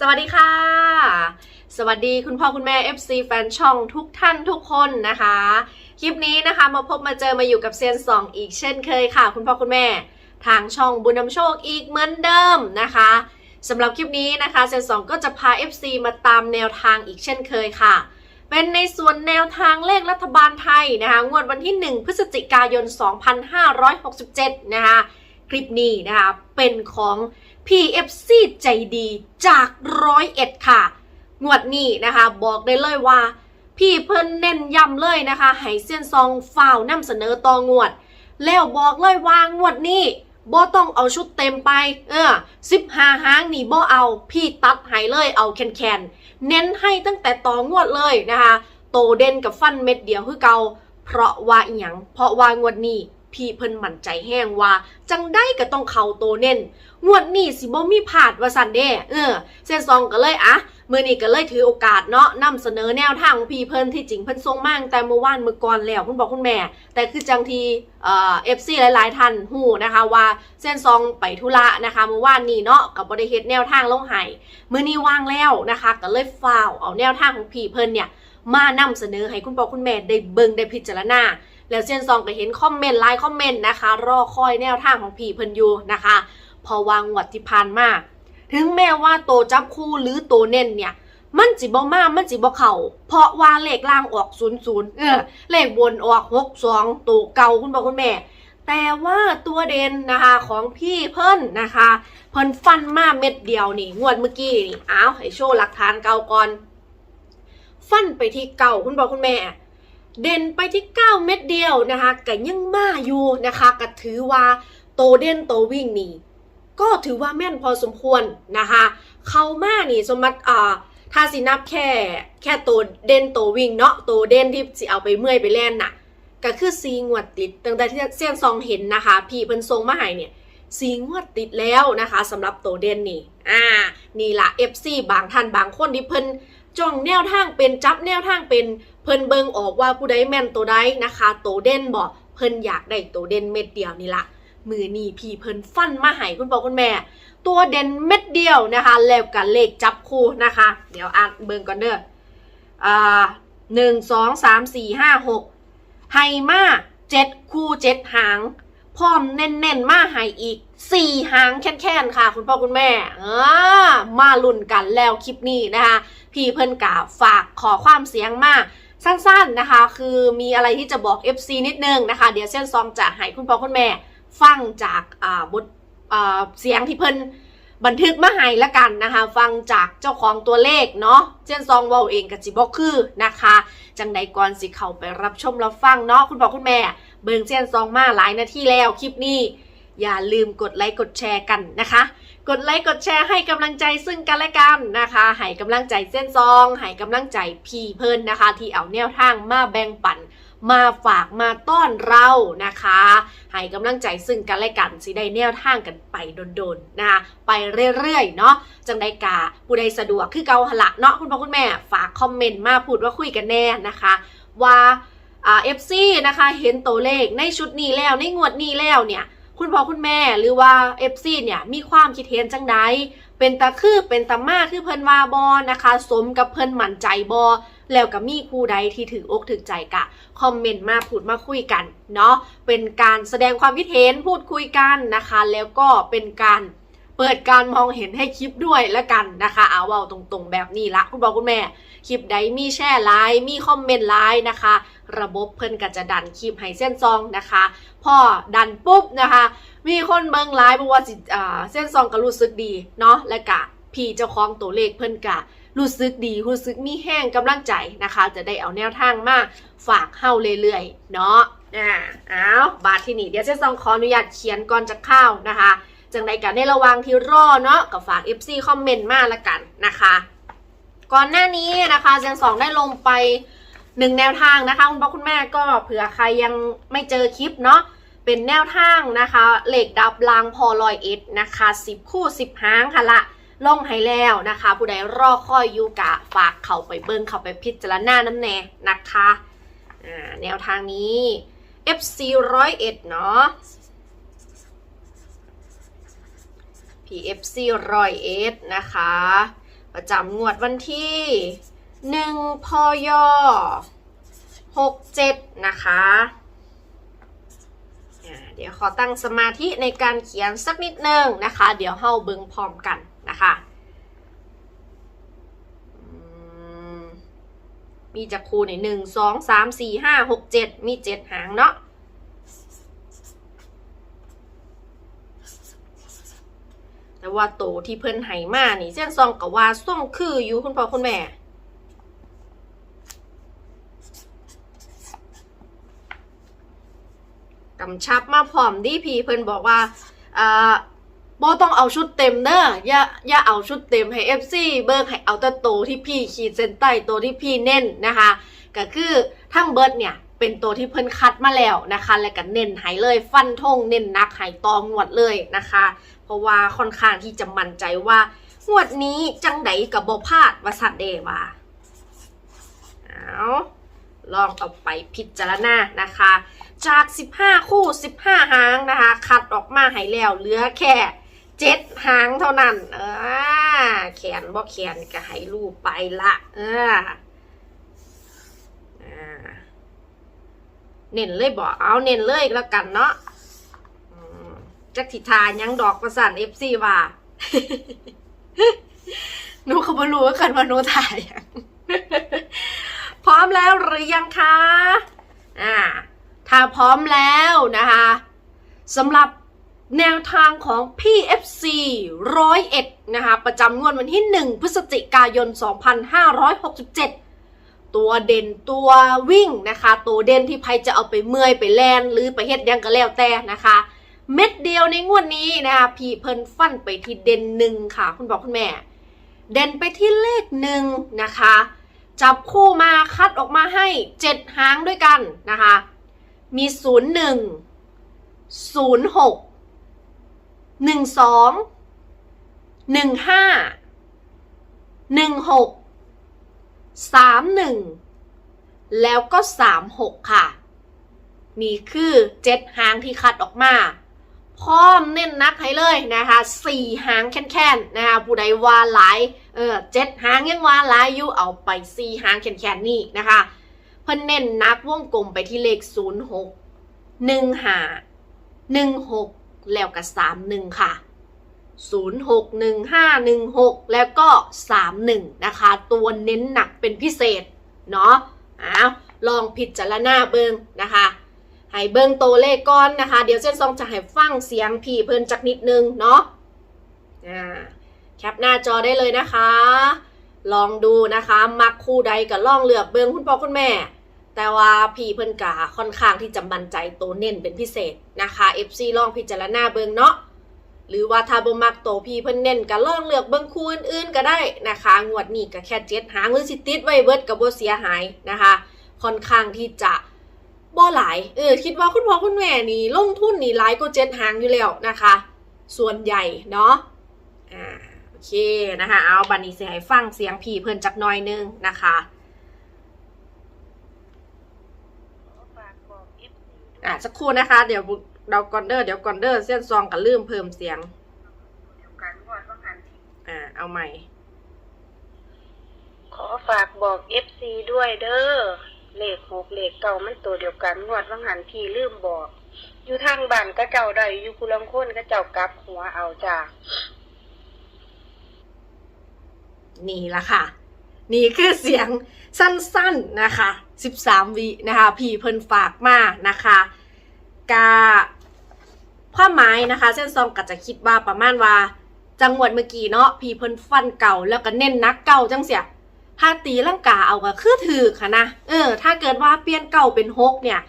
สวัสดีค่ะ สวัสดีคุณพ่อคุณแม่ FC แฟนช่องทุกท่านทุกคนนะคะ คลิปนี้นะคะมาพบมาเจอมาอยู่กับเซียนสองอีกเช่นเคยค่ะ คุณพ่อคุณแม่ทางช่องบุญนำโชคอีกเหมือนเดิมนะคะสำหรับคลิปนี้นะคะเซียนสองก็จะพา FC มาตามแนวทางอีกเช่นเคยค่ะ เป็นในส่วนแนวทางเลขรัฐบาลไทยนะคะงวดวันที่ 1 พฤศจิกายน 2567 นะคะคลิปนี้นะคะเป็นของ PFC ใจดีจากร้อยเอ็ดค่ะ งวดนี้นะคะ บอกได้เลยว่า พี่เพิ่นเน้นย้ำเลยนะคะให้เซียนซองฝ่าวนำเสนอต่องวด แล้วบอกเลยว่างวดนี้บ่ต้องเอาชุดเต็มไป เออสิบหาหางนี่บ่เอา พี่ตัดให้เลยเอาแคนแคนๆเน้นให้ตั้งแต่ต่องวดเลยนะคะ โตเด่นกับฟันเม็ดเดียวคือเกาเพราะว่าอีหยังเพราะว่างวดนี้ พี่เพิ่นมั่นใจแห้งว่า จังได้ก็ต้องเข้าโตเน้นงวดนี้สิบ่มีผาดว่าสันเด้เออเส้นซองก็เลยอะมื่อนี้ก็เลยถือโอกาสเนาะนำเสนอแนวทางของพี่เพิ่นที่จริงเพิ่นทรงมากแต่เมื่อวานเมื่อก่อนแล้วคุณบอกคุณแม่ แต่คือจังทีเอ่อฟซีหลายๆท่านหูนะคะ ว่าเส้นซองไปธุระนะคะเมื่อวานนี้เนาะกับบริเฮ็ดแนวทางลงไห้มื้อนี้ว่างแล้วนะคะ ก็เลยฟ้าวเอาแนวทางของพี่เพิ่นเนี่ยมานำเสนอให้คุณพ่อคุณแม่ได้เบิ่งได้พิจารณา แล้วเซียนซองก็เห็นคอมเมนต์ไลน์คอมเมนต์นะคะ รอคอยแนวทางของพี่เพิ่นอยู่นะคะ พอวางหวัดที่ผ่านมาถึงแม้ว่าโตจับคู่หรือโตเน้นเนี่ยมันจิบ่มา มันจิบ่เข่า เพราะว่าเลขล่างออกศูนย์ศูนย์เออ เลขบนออกหกสองตัวเก่าคุณพ่อคุณแม่ แต่ว่าตัวเด่นนะคะของพี่เพิ่นนะคะ เพิ่นฟันมาเม็ดเดียวนี่ งวดเมื่อกี้นี่ อ้าว ให้โชว์หลักฐานเก่าก่อน ฟันไปที่เก่าคุณพ่อคุณแม่ เด่นไปที่ 9 เม็ดเดียวนะคะก็ยังมาอยู่นะคะก็ถือว่าโตเด่นโตวิ่งนี่ก็ถือว่าแม่นพอสมควรนะคะเขามานี่สมมติอ่าถ้าสินับแค่แค่โตเด่นโตวิ่งเนาะโตเด่นที่สิเอาไปเมื่อยไปแล่นน่ะก็คือซีงวดติดตั้งแต่ที่เซียนซองเห็นนะคะ พี่เพิ่นทรงมาให้เนี่ยซีงวดติดแล้วนะคะสำหรับโตเด่นนี่อ่านี่ละ FC บางท่านบางคนที่เพิ่น จ้องแนวทางเป็นจับแนวทางเป็นเพิ่นเบิงออกว่าผู้ใดแม่นตัวใดนะคะโตเด่นบ่เพิ่นอยากได้โตเด่นเม็ดเดียวนี่ละมือนี่พี่เพิ่นฟันมาให้คุณพ่อคุณแม่ ตัวเด่นเม็ดเดียวนะคะแล้วกับเลขจับคู่นะคะ เดี๋ยวอ่านเบิงก่อนเด้ออ่าหนึ่งสองสามสี่ห้าหกไฮมาเจ็ดคู่เจ็ดหาง พร้อมเน้นๆ มาให้อีกสี่หางแค่นๆ ค่ะ คุณพ่อคุณแม่มาลุ่นกันแล้วคลิปนี้นะคะ พี่เพิ่นกาฝากขอความเสียงมาสั้นๆนะคะ คือมีอะไรที่จะบอก FC นิดนึงนะคะ เดี๋ยวเส้นซองจะให้คุณพ่อคุณแม่ ฟังจากอ่าบทอ่าเสียงที่เพิ่นบันทึกมาให้ละกันนะคะ ฟังจากเจ้าของตัวเลขเนาะเส้นซองว้าเองกับจิบอกคือนะคะ จังใดก่อนสิเขาไปรับชมรับฟังเนาะคุณพ่อคุณแม่ เบิงเส้นซองมาหลายนาทีแล้วคลิปนี้ อย่าลืมกดไลค์กดแชร์กันนะคะ กดไลค์กดแชร์ให้กำลังใจซึ่งกันและกันนะคะให้กำลังใจเส้นซองให้กำลังใจพี่เพิ่นนะคะ ที่เอาแนวทางมาแบ่งปันมาฝากมาต้อนเรานะคะ ให้กำลังใจซึ่งกันและกันสิได้แนวทางกันไปโดนๆนะคะไปเรื่อยๆเนาะจังใดกาผู้ใดสะดวกคือเกาหละเนาะคุณพ่อคุณแม่ฝากคอมเมนต์มาพูดว่าคุยกันแน่นะคะ ว่า อ่าเอฟซีนะคะเห็นตัวเลขในชุดนี้แล้วในงวดนี้แล้วเนี่ยคุณพ่อคุณแม่หรือว่า FC เนี่ยมีความคิดเห็นจังใดเป็นตาคือเป็นตามาคือเพิ่นว่าบอนะคะ สมกับเพิ่นหมั่นใจบอแล้วก็มีครูใดที่ถืออกถือใจกะคอมเมนต์มาพูดมาคุยกันเนาะเป็นการแสดงความคิดเห็นพูดคุยกันนะคะ แล้วก็เป็นการเปิดการมองเห็นให้คลิปด้วยละกันนะคะ เอาเว้าตรงๆแบบนี้ละคุณพ่อคุณแม่ คลิปใดมีแชร์ไลน์มีคอมเมนต์ไลน์นะคะ ระบบเพิ่นก็จะดันคลิปให้เส้นซองนะคะ พอดันปุ๊บนะคะ มีคนเบิ่งไลฟ์บอกว่าสิเส้นซองก็รู้สึกดีเนาะและกะพี่เจ้าของตัวเลขเพิ่นกะรู้สึกดีรู้สึกมีแห้งกำลังใจนะคะ จะได้เอาแนวทางมาฝากเฮาเรื่อยๆเนาะอ่าเอาบาทที่นี่เดี๋ยวเส้นซองขออนุญาตเขียนก่อนจะเข้านะคะจังใดกันในระว่างที่รอเนาะก็ฝาก FC คอมเมนต์มาละกันนะคะ ก่อนหน้านี้นะคะเซนสองได้ลงไปหนึ่งแนวทางนะคะ คุณพ่อคุณแม่ก็เผื่อใครยังไม่เจอคลิปเนาะเป็นแนวทางนะคะเหล็กดับลางพอลอยเอ็ดนะคะสิบคู่สิบหางค่ะละลงให้แล้วนะคะ ผู้ใดรอคอยอยู่กะฝากเขาไปเบิ้งเขาไปพิจารณาน้ำแน่นะคะแนวทางนี้ FC ร้อยเอ็ดเนาะ PFC ร้อยเอ็ดนะคะ ประจำงวดวันที่หนึ่งพยหกเจ็ดนะคะ เดี๋ยวขอตั้งสมาธิในการเขียนสักนิดนึงนะคะ เดี๋ยวเฮาเบิ่งพร้อมกันนะคะมีจักคูในหนึ่งสองสามสี่ห้าหกเจ็ดมีเจ็ดหางเนาะ ว่าโตที่เพิ่นไห้มานี่เส้นซองกับว่าส่งคืออยู่คุณพ่อคุณแม่กำชับมาพร้อมดีพีเพิ่นบอกว่าอ่าบ่ต้องเอาชุดเต็มเด้ออย่าอย่าเอาชุดเต็มให้ FC เบิกให้เอาแต่โตที่พี่ขีดเส้นใต้โตที่พี่เน้นนะคะ ก็คือทั้งเบิร์ดเนี่ยเป็นตัวที่เพิ่นคัดมาแล้วนะคะ และก็เน้นให้เลยฟันธงเน้นนักให้ตองหวดเลยนะคะ ราะว่าค่อนข้างที่จะมั่นใจว่างวดนี้จังไดกับบ่พลาดวาสัตว์เดว่าเอาลองเอาไปพิจารณานะคะ จาก 15 คู่ 15 หางนะคะ คัดออกมาให้แล้วเหลือแค่7หางเท่านั้น เออแขนบ่แขนก็ให้รูปไปละเอออ่าเน้นเลยบอกเอาเน้นเลยแล้วกันเนาะ จักทิทายังดอกประสานเอฟซีว่าหนูเขาไม่รู้ว่ากันว่าหนูถ่ายพร้อมแล้วหรือยังคะอ่าถ้าพร้อมแล้วนะคะสำหรับแนวทางของ PFC ร้อยเอ็ดนะคะ ประจำงวดวันที่ 1 พฤศจิกายน 2567 ตัวเด่นตัววิ่งนะคะ ตัวเด่นที่ใครจะเอาไปเมื่อยไปแลนหรือไปเฮ็ดยังก็แล้วแต่นะคะ เม็ดเดียวในงวดนี้นะคะพี่เพิ่นฟันไปที่เด่นหนึ่งค่ะ คุณบอกคุณแม่ เด่นไปที่เลขหนึ่งนะคะ จับคู่มาคัดออกมาให้เจ็ดหางด้วยกันนะคะ มีศูนย์หนึ่งศูนย์หกหนึ่งสองหนึ่งห้าหนึ่งหกสามหนึ่งแล้วก็สามหกค่ะ นี่คือเจ็ดหางที่คัดออกมา น้นนักให้เลยนะคะสี่หางแค่นๆนะคะผู้ใดว่าหลายเออเจ็ดหางยังว่าหลายอยู่เอาไปสี่หางแค่นๆนี่นะคะเพิ่นเน้นนักวงกลมไปที่เลขศูนย์หกหนึ่งหาหนึ่งหกแล้วก็สามหนึ่งค่ะศูนย์หกหนึ่งห้าหนึ่งหกแล้วก็สามหนึ่งนะคะ ตัวเน้นหนักเป็นพิเศษเนาะอ้าวลองพิจารณาเบิงนะคะ ให้เบิ่งตัวเลขก่อนนะคะ เดี๋ยวเส้นซองจะให้ฟังเสียงพี่เพิ่นจักนิดนึงเนาะอ่าแคปหน้าจอได้เลยนะคะ ลองดูนะคะ มักคู่ใดก็ลองเลือกเบิ่งคุณพ่อคุณแม่ แต่ว่าพี่เพิ่นกาค่อนข้างที่จะมั่นใจตัวเน้นเป็นพิเศษนะคะ FC ลองพิจารณาเบิ่งเนาะหรือว่าถ้าบ่มักตัวพี่เพิ่นเน้นก็ลองเลือกเบิ่งคู่อื่นๆก็ได้นะคะ งวดนี้ก็แค่เจ็ดหางหรือสิติดไว้เบิดก็บ่เสียหายนะคะ ค่อนข้างที่จะ บ่หลายเออคิดว่าคุณพ่อคุณแม่นี่ลงทุนนี่หลายกว่าเจ็ดหางอยู่แล้วนะคะ ส่วนใหญ่เนาะอ่าโอเคนะคะเอาบันนี้เสียให้ฟังเสียงผีเพิ่นจักหน่อยนึงนะคะอ่าสักครู่นะคะ เดี๋ยวเราก่อนเดอร์เดี๋ยวก่อนเดอร์เส้นซองกับลืมเพิ่มเสียงอ่าเอาใหม่ ขอฝากบอก FC ด้วยเด้อ เลขหกเลขเก่ามันตัวเดียวกันงวดว่างหันพี่ลืมบอก อยู่ทางบ้านก็เจ้าได้อยู่คุลังคนก็เจ้ากลับหัวเอาจ้านี่ละค่ะ นี่คือเสียงสั้นๆนะคะ 13 วินะคะ พี่เพิ่นฝากมานะคะกาความหมายนะคะ เส้นซองก็จะคิดว่าประมาณว่า จังหวัดเมื่อกี้เนาะพี่เพิ่นฟันเก่าแล้วก็เน้นนักเก่าจังเสีย ถ้าตีลังกาเอาก็คือถือค่ะนะเออ ถ้าเกิดว่าเปลี่ยนเก่าเป็นหกเนี่ย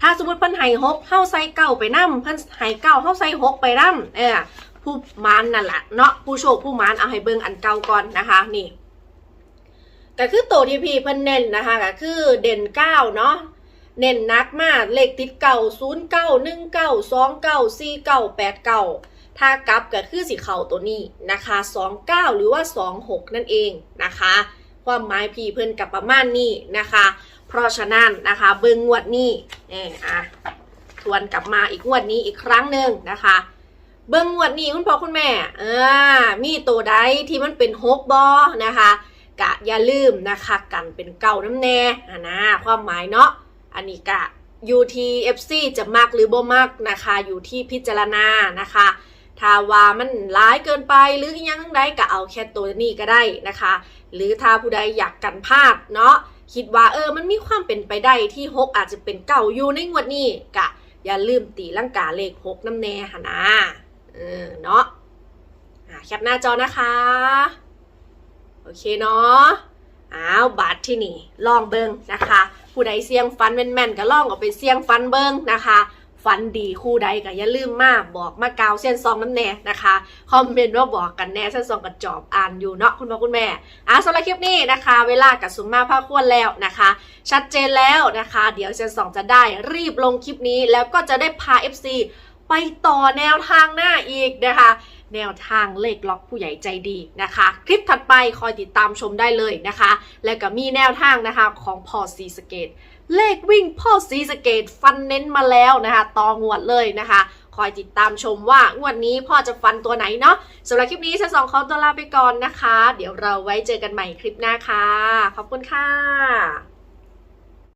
ถ้าสมมติเพิ่นให้หกเฮาใส่เก่าไปนํเพิ่นให้เก่าเฮาใส่หกไปนํเออผู้มานนั่นแหละเนาะผู้โชคผู้มานเอาให้เบิ่งอันเก่าก่อนนะคะนี่ก็คือตัวที่พี่เพิ่นเน้นนะคะก็คือเด่นเก้าเนาะเน้นนักมากเลขติดเก่าศูนย์เก้าหนึ่งเก้าสองเก้าสี่เก้าแปดเก้าถ้ากลับก็คือสีเข่าตัวนี้นะคะสองเก้าหรือว่าสองหกนั่นเองนะคะ ความหมายพี่เพิ่นกับประมาณนี้นะคะ เพราะฉะนั้นนะคะ เบิ่งงวดนี้เอออะทวนกลับมาอีกงวดนี้อีกครั้งหนึ่งนะคะ เบิ่งงวดนี้คุณพ่อคุณแม่เออมีตัวใดที่มันเป็นฮกบอนะคะกะอย่าลืมนะคะกันเป็นเก่าน้ำแน่อะนะความหมายเนาะอันนี้กะ UTFC จะมักหรือบ่มักนะคะ อยู่ที่พิจารณานะคะ ถ้าว่ามันร้ายเกินไปหรือยังใดก็เอาแค่ตัวนี้ก็ได้นะคะ หรือถ้าผู้ใดอยากกันพลาดเนาะคิดว่าเออมันมีความเป็นไปได้ที่ฮกอาจจะเป็นเก่าอยู่ในงวดนี้กะอย่าลืมตีลังกาเลขหกน้ำแน่หนนะเออเนาะแคปหน้าจอนะคะ โอเคเนาะอ้าวบัตรที่นี่ลองเบิงนะคะ ผู้ใดเสียงฟันแม่นๆก็ลองเอาไปเสียงฟันเบิงนะคะ ฟันดีคู่ใดก็อย่าลืมมาบอกมากาวเส้นซองน้ำแน่นะคะคอมเมนต์ว่าบอกกันแน่เส้นซองกับจอบอ่านอยู่เนาะคุณพ่อคุณแม่อะสำหรับคลิปนี้นะคะ เวลากับสุมมาภาคควรแล้วนะคะ ชัดเจนแล้วนะคะ เดี๋ยวเซนซองจะได้รีบลงคลิปนี้แล้วก็จะได้พา FC ไปต่อแนวทางหน้าอีกนะคะ แนวทางเลขล็อกผู้ใหญ่ใจดีนะคะ คลิปถัดไปคอยติดตามชมได้เลยนะคะ แล้วก็มีแนวทางนะคะของพอซีสเกตเลขวิ่งพ่อซีสเกตฟันเน้นมาแล้วนะคะต่องวดเลยนะคะ คอยติดตามชมว่างวดนี้พ่อจะฟันตัวไหนเนาะสำหรับคลิปนี้ฉันสองขอตัวลาไปก่อนนะคะ เดี๋ยวเราไว้เจอกันใหม่คลิปหน้าค่ะ ขอบคุณค่ะ